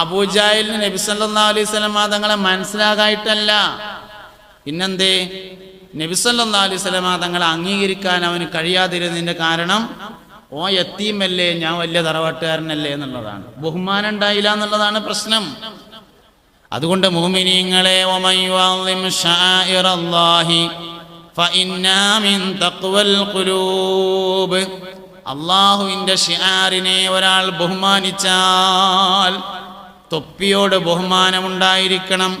അബൂജാഹിലിന് നബി സല്ലല്ലാഹു അലൈഹി വസല്ലം തങ്ങളെ മനസ്സിലാകായിട്ടല്ല. പിന്നെന്തേ? നബി സല്ലല്ലാഹു അലൈഹി വസല്ലം തങ്ങളെ അംഗീകരിക്കാൻ അവന് കഴിയാതിരുന്നതിന്റെ കാരണം ഓ എത്തിയുമല്ലേ ഞാൻ വലിയ തറവാട്ടുകാരനല്ലേ എന്നുള്ളതാണ്. ബഹുമാനം ഉണ്ടായില്ല എന്നുള്ളതാണ് പ്രശ്നം. അതുകൊണ്ട് മുഅ്മിനീങ്ങളെ അള്ളാഹുവിന്റെ ഷിയാറിനെ ഒരാൾ ബഹുമാനിച്ചാൽ തൊപ്പിയോട് ബഹുമാനമുണ്ടായിരിക്കണം.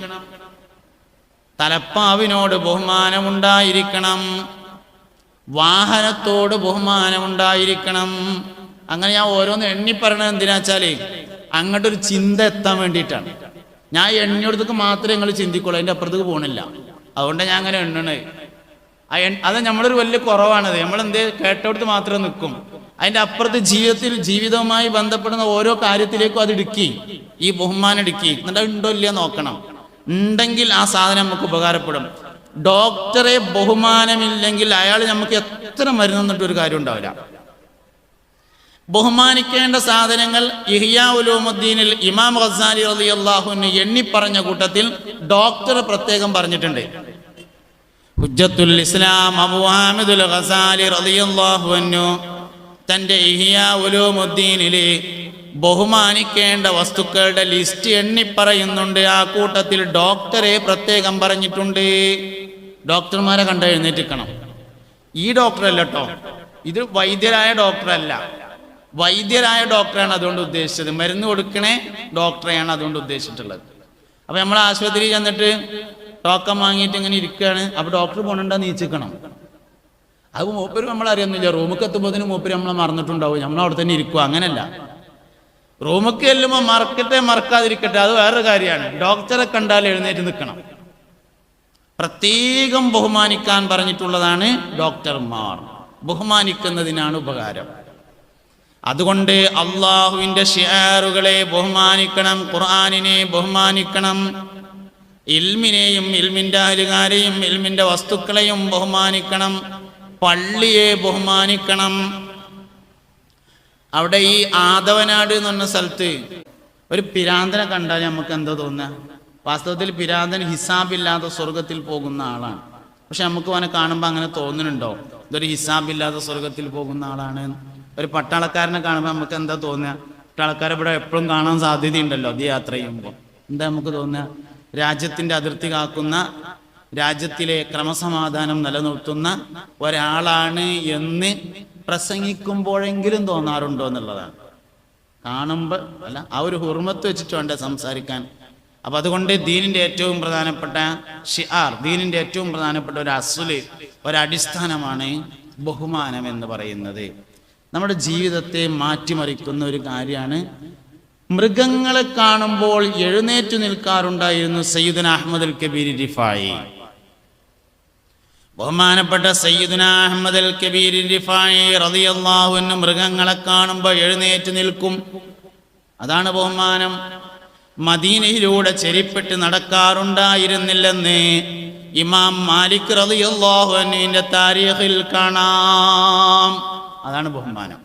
തലപ്പാവിനോട് ബഹുമാനമുണ്ടായിരിക്കണം. വാഹനത്തോട് ബഹുമാനമുണ്ടായിരിക്കണം. അങ്ങനെ ഞാൻ ഓരോന്ന് എണ്ണി പറയണത് എന്തിനാ വെച്ചാൽ അങ്ങോട്ടൊരു ചിന്ത എത്താൻ വേണ്ടിയിട്ടാണ്. ഞാൻ എണ്ണിയെടുത്തേക്ക് മാത്രമേ നിങ്ങൾ ചിന്തിക്കുള്ളൂ അതിന്റെ അപ്പുറത്തേക്ക് പോകണില്ല അതുകൊണ്ട് ഞാൻ അങ്ങനെ എൺ അത് നമ്മളൊരു വലിയ കുറവാണത്. നമ്മൾ എന്തേ കേട്ടോടത്ത് മാത്രം നിൽക്കും. അതിന്റെ അപ്പുറത്ത് ജീവിതത്തിൽ ജീവിതവുമായി ബന്ധപ്പെടുന്ന ഓരോ കാര്യത്തിലേക്കും അത് ഇടുക്കി. ഈ ബഹുമാനം ഇടുക്കി. എന്നിട്ട് ഉണ്ടോ ഇല്ലയോ നോക്കണം. ഉണ്ടെങ്കിൽ ആ സാധനം നമുക്ക് ഉപകാരപ്പെടും. ഡോക്ടറെ ബഹുമാനമില്ലെങ്കിൽ അയാൾ നമുക്ക് എത്ര മരുന്ന് തന്നിട്ട് ഒരു കാര്യം ഉണ്ടാവില്ല. ബഹുമാനിക്കേണ്ട സാധനങ്ങൾ ഇഹിയാ ഇമാം ഖസാലി എണ്ണി പറഞ്ഞ കൂട്ടത്തിൽ ഡോക്ടർ പ്രത്യേകം പറഞ്ഞിട്ടുണ്ട്. ഹുജ്ജത്തുൽ ഇസ്ലാം അബൂ ഹാമിദുൽ ഖസാലി റളിയല്ലാഹു അൻഹു തന്റെ ഇഹിയാ ഉലൂമുദ്ദീനിലെ ബഹുമാനിക്കേണ്ട വസ്തുക്കളുടെ ലിസ്റ്റ് എണ്ണി പറയുന്നുണ്ട്. ആ കൂട്ടത്തിൽ ഡോക്ടറെ പ്രത്യേകം പറഞ്ഞിട്ടുണ്ട്. ഡോക്ടർമാരെ കണ്ട എഴുന്നേറ്റിക്കണം. ഈ ഡോക്ടറല്ല കേട്ടോ ഇത് വൈദ്യരായ ഡോക്ടറല്ല. വൈദ്യരായ ഡോക്ടറാണ് അതുകൊണ്ട് ഉദ്ദേശിച്ചത്. മരുന്ന് കൊടുക്കണേ ഡോക്ടറെയാണ് അതുകൊണ്ട് ഉദ്ദേശിച്ചിട്ടുള്ളത്. അപ്പൊ നമ്മൾ ആശുപത്രിയിൽ ചെന്നിട്ട് ടോക്കൺ വാങ്ങിയിട്ട് ഇങ്ങനെ ഇരിക്കുകയാണ്. അപ്പൊ ഡോക്ടർ പോകണ്ട നീച്ചിക്കണം അത് മൂപ്പര് നമ്മൾ അറിയുന്നില്ല. റൂമിൽ എത്തുമ്പോഴത്തേനും മൂപ്പര് നമ്മളെ മറന്നിട്ടുണ്ടാവും. നമ്മൾ അവിടെ തന്നെ ഇരിക്കുക അങ്ങനല്ല റൂമിൽ ചെല്ലുമ്പോൾ മറക്കട്ടെ മറക്കാതിരിക്കട്ടെ അത് വേറൊരു കാര്യമാണ്. ഡോക്ടറെ കണ്ടാൽ എഴുന്നേറ്റ് നിൽക്കണം. പ്രത്യേകം ബഹുമാനിക്കാൻ പറഞ്ഞിട്ടുള്ളതാണ് ഡോക്ടർമാർ ബഹുമാനിക്കുന്നതിനാണ് ഉപകാരം. അതുകൊണ്ട് അള്ളാഹുവിന്റെ ഷിയാറുകളെ ബഹുമാനിക്കണം ഖുർആാനിനെ ബഹുമാനിക്കണം. ഇൽമിനെയും ഇൽമിന്റെ അഹലുകാരെയും ഇൽമിന്റെ വസ്തുക്കളെയും ബഹുമാനിക്കണം. പള്ളിയെ ബഹുമാനിക്കണം. അവിടെ ഈ ആദവനാട് എന്ന് പറഞ്ഞ സ്ഥലത്ത് ഒരു പിരാന്തനെ കണ്ടാൽ നമുക്ക് എന്താ തോന്നുക? വാസ്തവത്തിൽ പിരാന്തൻ ഹിസാബില്ലാതെ സ്വർഗത്തിൽ പോകുന്ന ആളാണ്. പക്ഷെ നമുക്ക് അവനെ കാണുമ്പോൾ അങ്ങനെ തോന്നുന്നുണ്ടോ? ഇതൊരു ഹിസാബില്ലാതെ സ്വർഗത്തിൽ പോകുന്ന ആളാണ്. ഒരു പട്ടാളക്കാരനെ കാണുമ്പോൾ നമുക്ക് എന്താ തോന്നുക? പട്ടാളക്കാരെ ഇവിടെ എപ്പോഴും കാണാൻ സാധ്യതയുണ്ടല്ലോ അത് യാത്ര ചെയ്യുമ്പോൾ എന്താ നമുക്ക് തോന്നുക? രാജ്യത്തിന്റെ അതിർത്തി കാക്കുന്ന രാജ്യത്തിലെ ക്രമസമാധാനം നിലനിർത്തുന്ന ഒരാളാണ് എന്ന് പ്രസംഗിക്കുമ്പോഴെങ്കിലും തോന്നാറുണ്ടോ എന്നുള്ളതാണ്. കാണുമ്പോൾ അല്ല ആ ഒരു ഹുർമത്ത് വെച്ചിട്ട് വേണ്ടേ സംസാരിക്കാൻ. അപ്പൊ അതുകൊണ്ട് ദീനിന്റെ ഏറ്റവും പ്രധാനപ്പെട്ട ഷിആർ ദീനിന്റെ ഏറ്റവും പ്രധാനപ്പെട്ട ഒരു അസുൽ ഒരടിസ്ഥാനമാണ് ബഹുമാനം എന്ന് പറയുന്നത്. നമ്മുടെ ജീവിതത്തെ മാറ്റിമറിക്കുന്ന ഒരു കാര്യമാണ് മൃഗങ്ങളെ കാണുമ്പോൾ എഴുന്നേറ്റു നിൽക്കാറുണ്ടായിരുന്നു സയ്യിദുന അഹമ്മദ് അൽ കബീർ റിഫായി. ബഹുമാനപ്പെട്ട സയ്യിദുന അഹമ്മദ് അൽ കബീർ റിഫായി റളിയല്ലാഹു അൻഹു മൃഗങ്ങളെ കാണുമ്പോൾ എഴുന്നേറ്റ് നിൽക്കും. അതാണ് ബഹുമാനം. മദീനയിലൂടെ ചെരിപ്പെട്ട് നടക്കാറുണ്ടായിരുന്നില്ലെന്ന് ഇമാം മാലിക് റളിയല്ലാഹു അൻഹുവിന്റെ താരീഖിൽ കാണാം. അതാണ് ബഹുമാനം.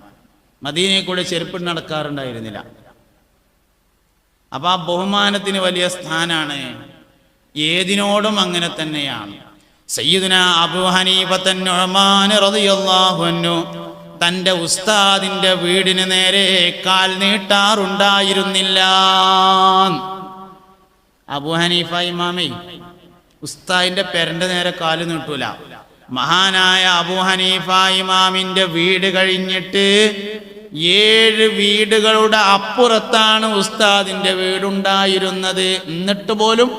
മദീനയിൽ കൂടെ ചെരുപ്പിട്ട് നടക്കാറുണ്ടായിരുന്നില്ല. അപ്പൊ ആ ബഹുമാനത്തിന് വലിയ സ്ഥാനാണ്. ഏതിനോടും അങ്ങനെ തന്നെയാണ്. സയ്യിദുന അബു ഹനീഫത്തൻ നുഅ്മാൻ റളിയല്ലാഹു അൻഹു തന്റെ ഉസ്താദിന്റെ വീടിന് നേരെ കാൽ നീട്ടാറുണ്ടായിരുന്നില്ല. അബു ഹനീഫ ഇമാമേ ഉസ്താദിന്റെ പെരന്റെ നേരെ കാൽ നീട്ടൂല. മഹാനായ അബു ഹനീഫ വീട് കഴിഞ്ഞിട്ട് ഏഴ് വീടുകളുടെ അപ്പുറത്താണ് ഉസ്താദിന്റെ വീടുണ്ടായിരുന്നത്. എന്നിട്ട് പോലും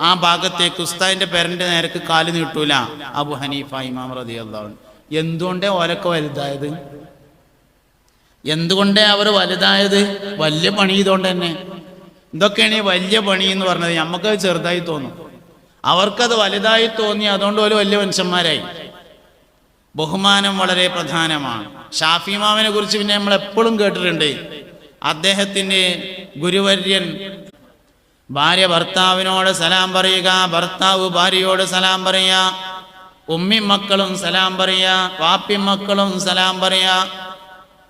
ആ ഭാഗത്തേക്ക് ഉസ്താദിന്റെ പേരന്റെ നേരക്ക് കാൽ നീട്ടൂല. അബു ഹനീഫ ഇമാം റതി അള്ളാഹു എന്തുകൊണ്ടേ ഓലൊക്കെ വലുതായത്? എന്തുകൊണ്ടേ അവർ വലുതായത്? വലിയ പണി ഇതുകൊണ്ട് തന്നെ. ഇതൊക്കെയാണ് ഈ വലിയ പണി എന്ന് പറഞ്ഞത്. നമുക്കത് ചെറുതായി തോന്നും. അവർക്കത് വലുതായി തോന്നി അതുകൊണ്ട് ഒരു വലിയ മനുഷ്യന്മാരായി. ബഹുമാനം വളരെ പ്രധാനമാണ്. ഷാഫി മാമിനെ കുറിച്ച് പിന്നെ നമ്മൾ എപ്പോഴും കേട്ടിട്ടുണ്ട്. അദ്ദേഹത്തിന്റെ ഗുരുവര്യൻ ഭാര്യ ഭർത്താവിനോട് സലാം പറയുക ഭർത്താവ് ഭാര്യയോട് സലാം പറയുക ഉമ്മി മക്കളും സലാം പറയുക വാപ്പി മക്കളും സലാം പറയുക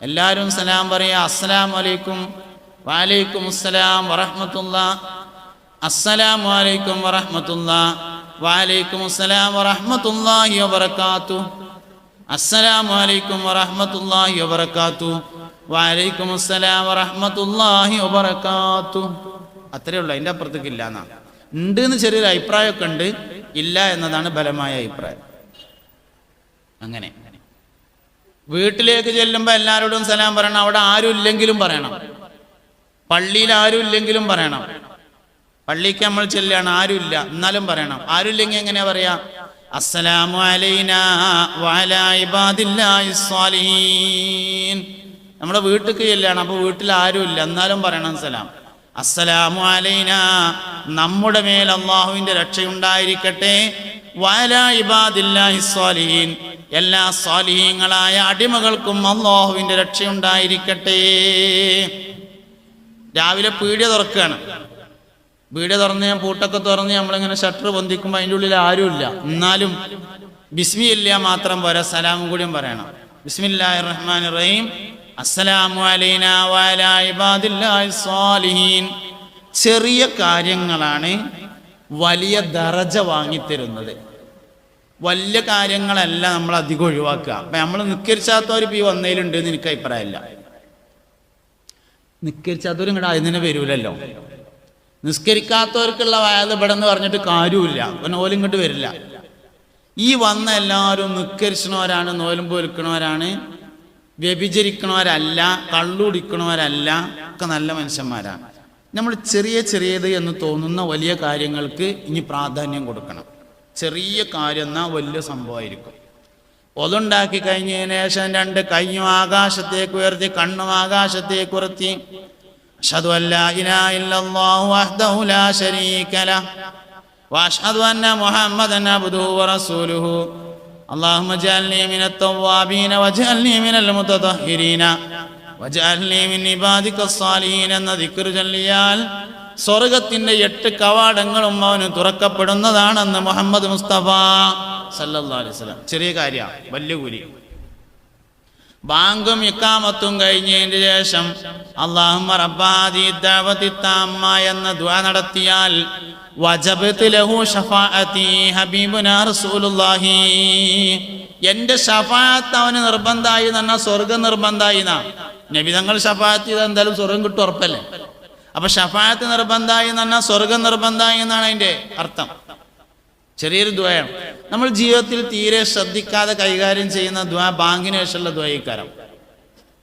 എല്ലാവരും സലാം പറയുക. അസ്സലാം വലൈക്കും വാലൈക്കും അസ്സലാം വറഹമത്തുള്ള. അസ്സലാം അലൈക്കും വറഹമത്തുള്ള. വാലൈക്കും അസ്സലാം വറഹ്മത്തുള്ളാഹി വബറകാത്തു അസ്സലാമു അലൈക്കും വറഹ്മത്തുള്ളാഹി വബറകാത്തു. വാലൈക്കും അസ്സലാം വറഹ്മത്തുള്ളാഹി വബർക്കാത്തു അത്രേ ഉള്ളൂ അതിന്റെ അപ്പുറത്തേക്ക് ഇല്ല എന്നാണ് ഉണ്ട് എന്ന് ചെറിയൊരു അഭിപ്രായമൊക്കെ ഉണ്ട്. ഇല്ല എന്നതാണ് ബലമായ അഭിപ്രായം. അങ്ങനെ. വീട്ടിലേക്ക് ചെല്ലുമ്പോൾ എല്ലാവരോടും സലാം പറയണം. അവിടെ ആരും ഇല്ലെങ്കിലും പറയണം. പള്ളിയിൽ ആരും ഇല്ലെങ്കിലും പറയണം. പള്ളിക്ക് നമ്മൾ ചെല്ലുകയാണ് ആരുമില്ല എന്നാലും പറയണം. ആരുമില്ലെങ്കിൽ എങ്ങനെയാ പറയാ? അസ്സലാമു അലൈന വഅലാ ഇബാദില്ലാഹി സ്വാലിഹീൻ നമ്മുടെ വീട്ടിൽ ചെല്ലുകയാണ് അപ്പോൾ വീട്ടിൽ ആരും ഇല്ല. എന്നാലും പറയണം സലാം അസ്സലാമു അലൈന നമ്മുടെ മേൽ അള്ളാഹുവിന്റെ രക്ഷയുണ്ടായിരിക്കട്ടെ. വഅലാ ഇബാദില്ലാഹി സ്വാലിഹീൻ എല്ലാ സ്വാലിഹീങ്ങളായ അടിമകൾക്കും അള്ളാഹുവിന്റെ രക്ഷയുണ്ടായിരിക്കട്ടെ. രാവിലെ പീഡിയ തുറക്കുകയാണ്. പീടിയ തുറന്ന് ഞാൻ പൂട്ടൊക്കെ തുറന്ന് നമ്മളിങ്ങനെ ഷട്ടർ പൊന്തിക്കുമ്പോൾ അതിന്റെ ഉള്ളിൽ ആരുമില്ല. എന്നാലും ബിസ്മി ഇല്ല മാത്രം പോരാ സലാമും കൂടിയും പറയണം. ബിസ്മില്ലാഹി റഹ്മാൻ റഹീം. അസ്സലാമു അലൈന സ്വാലിഹീൻ. ചെറിയ കാര്യങ്ങളാണ് വലിയ ദറജ വാങ്ങിത്തരുന്നത്. വലിയ കാര്യങ്ങളല്ല നമ്മൾ അധികം ഒഴിവാക്കുക. അപ്പൊ നമ്മൾ നിക്കരിച്ചാത്തവർ ഇപ്പൊ ഈ വന്നതിലുണ്ട് എന്ന് എനിക്ക് അഭിപ്രായമില്ല. നിക്കരിച്ചാത്തവരും ഇങ്ങോട്ട് അതിന് വരൂലല്ലോ. നിസ്കരിക്കാത്തവർക്കുള്ള വയത് ഇവിടെ നിന്ന് പറഞ്ഞിട്ട് കാര്യമില്ല നോലും ഇങ്ങോട്ട് വരില്ല. ഈ വന്ന എല്ലാവരും നിസ്കരിച്ചണവരാണ് നോലും പോലിക്കണവരാണ് വ്യഭിചരിക്കണവരല്ല കള്ളുടിക്കണവരല്ല ഒക്കെ നല്ല മനുഷ്യന്മാരാണ്. നമ്മൾ ചെറിയ ചെറിയത് എന്ന് തോന്നുന്ന വലിയ കാര്യങ്ങൾക്ക് ഇനി പ്രാധാന്യം കൊടുക്കണം. ചെറിയ കാര്യം എന്നാൽ വലിയ സംഭവമായിരിക്കും. ഒതുണ്ടാക്കി കഴിഞ്ഞതിന് ശേഷം രണ്ട് കൈയും ആകാശത്തേക്ക് ഉയർത്തി കണ്ണും ആകാശത്തേക്ക് ഉയർത്തി അഷ്ഹദു അല്ലാ ഇലാഹ ഇല്ലല്ലാഹു വഹ്ദഹു ലാ ശരീക ലഹ് വഅഷ്ഹദു അന്ന മുഹമ്മദൻ അബ്ദുഹു വറസൂലുഹു اللهم اجعلني من التوابين واجعلني من المتطهرين واجعلني من عبادك الصالحين എന്ന ദിക്ർ ചൊല്ലിയാൽ സ്വർഗത്തിന്റെ എട്ട് കവാടങ്ങളും അവന് തുറക്കപ്പെടുന്നതാണെന്ന് മുഹമ്മദ് മുസ്തഫ സല്ലല്ലാഹു അലൈഹി വസല്ലം ചെറിയ കാര്യമാണ് വലിയ കൂലി ബാങ്കും ഇക്കാമത്തും കഴിഞ്ഞതിന് ശേഷം അള്ളാഹുമ്മ റബ്ബാദി ദഅവതി എന്ന ദുആ നടത്തിയാൽ വജബത്ത് ലഹു ഷഫാഅത്തി ഹബീബുനാ റസൂലുള്ളാഹി. എന്റെ ഷഫാഅത്ത് അവന് നിർബന്ധമായി എന്ന് സ്വർഗം നിർബന്ധമായി എന്നാ. നബി തങ്ങൾ ഷഫാഅത്ത് ചെയ്താൽ എന്തായാലും സ്വർഗം കിട്ടും ഉറപ്പല്ലേ? അപ്പൊ ഷഫാഅത്ത് നിർബന്ധമായി പറഞ്ഞാൽ സ്വർഗം നിർബന്ധമായി എന്നാണ് അതിന്റെ അർത്ഥം. ചെറിയൊരു ദ്വയാണ് നമ്മൾ ജീവിതത്തിൽ തീരെ ശ്രദ്ധിക്കാതെ കൈകാര്യം ചെയ്യുന്ന ദ്വ ബാങ്കിന് ശേഷമുള്ള ദ്വയിക്കാരം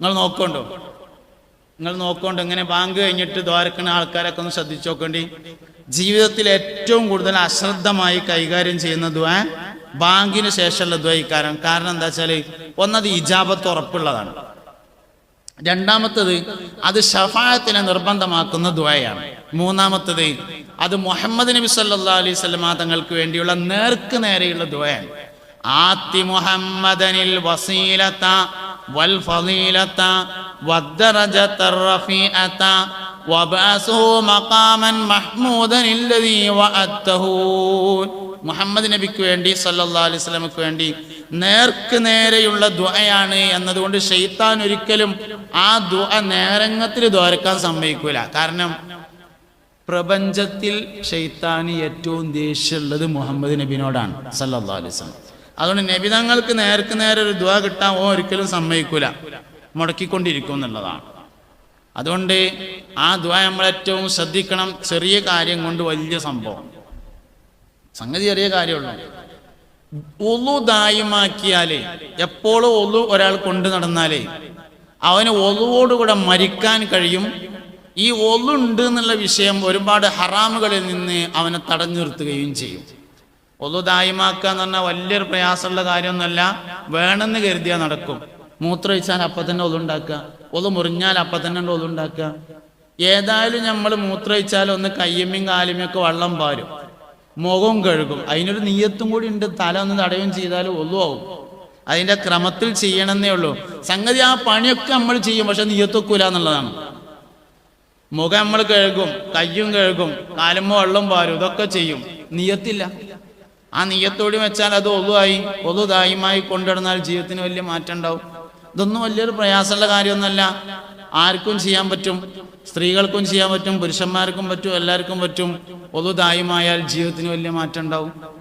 നിങ്ങൾ നോക്കണ്ടോ? നിങ്ങൾ നോക്കോണ്ട്? ഇങ്ങനെ ബാങ്ക് കഴിഞ്ഞിട്ട് ദ്വാരക്കുന്ന ആൾക്കാരൊക്കെ ഒന്ന് ശ്രദ്ധിച്ചു നോക്കേണ്ടി. ജീവിതത്തിൽ ഏറ്റവും കൂടുതൽ അശ്രദ്ധമായി കൈകാര്യം ചെയ്യുന്ന ദ്വ ബാങ്കിന് ശേഷമുള്ള ദ്വയിക്കാരം കാരണം എന്താ വെച്ചാൽ ഒന്നത് ഇജാബത്ത് ഉറപ്പുള്ളതാണ്. രണ്ടാമത്തത് അത് ഷഫായത്തിനെ നിർബന്ധമാക്കുന്ന ദ്വയാണ്. മൂന്നാമത്തത് അത് മുഹമ്മദ് നബി സല്ലാ അലൈഹി സ്വലമ തങ്ങൾക്ക് വേണ്ടിയുള്ള നേർക്ക് നേരെയുള്ള ദ്വയാണ് ആത്തി മുഹമ്മദനിൽ വസീലത്ത വൽ ഫളീലത്ത വദ്ദറജത റഫീഅത വബഅസുഹു മഖാമൻ മഹ്മൂദൻ الذي വഅത്തഹു മുഹമ്മദ് നബിക്ക് വേണ്ടി സല്ലല്ലാഹു അലൈഹി വസല്ലമക്ക് വേണ്ടി നേർക്ക് നേരെയുള്ള ദുആയാണ് എന്നതുകൊണ്ട് ഷെയ്ത്താൻ ഒരിക്കലും ആ ദുആ നേരങ്ങത്തിൽ ദ്വാരക്കാൻ സമ്മതിക്കൂല കാരണം പ്രപഞ്ചത്തിൽ ഷെയ്ത്താന് ഏറ്റവും ദേഷ്യമുള്ളത് മുഹമ്മദ് നബിനോടാണ് സല്ലല്ലാഹു അലൈഹി വസല്ലം. അതുകൊണ്ട് നബി തങ്ങൾക്ക് നേർക്ക് നേരെ ഒരു ദുആ കിട്ടാൻ ഓ ഒരിക്കലും സമ്മതിക്കൂല. മുടക്കിക്കൊണ്ടിരിക്കും എന്നുള്ളതാണ്. അതുകൊണ്ട് ആ ദുആ നമ്മൾ ഏറ്റവും ശ്രദ്ധിക്കണം. ചെറിയ കാര്യം കൊണ്ട് വലിയ സംഭവം. സംഗതി ചെറിയ കാര്യമുള്ളൂ. ഒലു ദായമാക്കിയാലേ എപ്പോഴും ഒലു ഒരാൾ കൊണ്ടു നടന്നാലേ അവന് ഒലുവോടുകൂടെ മരിക്കാൻ കഴിയും ഈ ഒലുണ്ട് എന്നുള്ള വിഷയം ഒരുപാട് ഹറാമുകളിൽ നിന്ന് അവനെ തടഞ്ഞു നിർത്തുകയും ചെയ്യും. ഒലു ദായമാക്കുക എന്ന് പറഞ്ഞാൽ വലിയൊരു പ്രയാസമുള്ള കാര്യമൊന്നുമല്ല. വേണമെന്ന് കരുതിയാൽ നടക്കും. മൂത്രമൊഴിച്ചാൽ അപ്പം തന്നെ ഒലുണ്ടാക്കുക ഒലു മുറിഞ്ഞാൽ അപ്പം തന്നെ ഒലുണ്ടാക്കുക ഏതായാലും നമ്മൾ മൂത്രമൊഴിച്ചാൽ ഒന്ന് കയ്യമ്മയും കാലുമൊക്കെ വള്ളം പാരും. മുഖം കഴുകും. അതിനൊരു നീയത്തും കൂടി ഉണ്ട്. തല ഒന്ന് തടയും ചെയ്താൽ ഒന്നുമാവും അതിന്റെ ക്രമത്തിൽ ചെയ്യണമെന്നേ ഉള്ളൂ. സംഗതി ആ പണിയൊക്കെ നമ്മൾ ചെയ്യും. പക്ഷെ നീയത്തൊക്കൂല എന്നുള്ളതാണ്. മുഖം നമ്മൾ കഴുകും കയ്യും കഴുകും കാലും വെള്ളം പാരും ഇതൊക്കെ ചെയ്യും. നീയത്തില്ല. ആ നീയത്തോടി വെച്ചാൽ അത് ഒതുവായി ഒതുതായുമായി കൊണ്ടിടന്നാൽ ജീവിതത്തിന് വലിയ മാറ്റം ഉണ്ടാവും. ഇതൊന്നും വലിയൊരു പ്രയാസമുള്ള കാര്യമൊന്നുമല്ല. ആർക്കും ചെയ്യാൻ പറ്റും. സ്ത്രീകൾക്കും ചെയ്യാൻ പറ്റും പുരുഷന്മാർക്കും പറ്റും എല്ലാവർക്കും പറ്റും. ഒതുതായുമായാൽ ജീവിതത്തിന് വലിയ മാറ്റം ഉണ്ടാവും.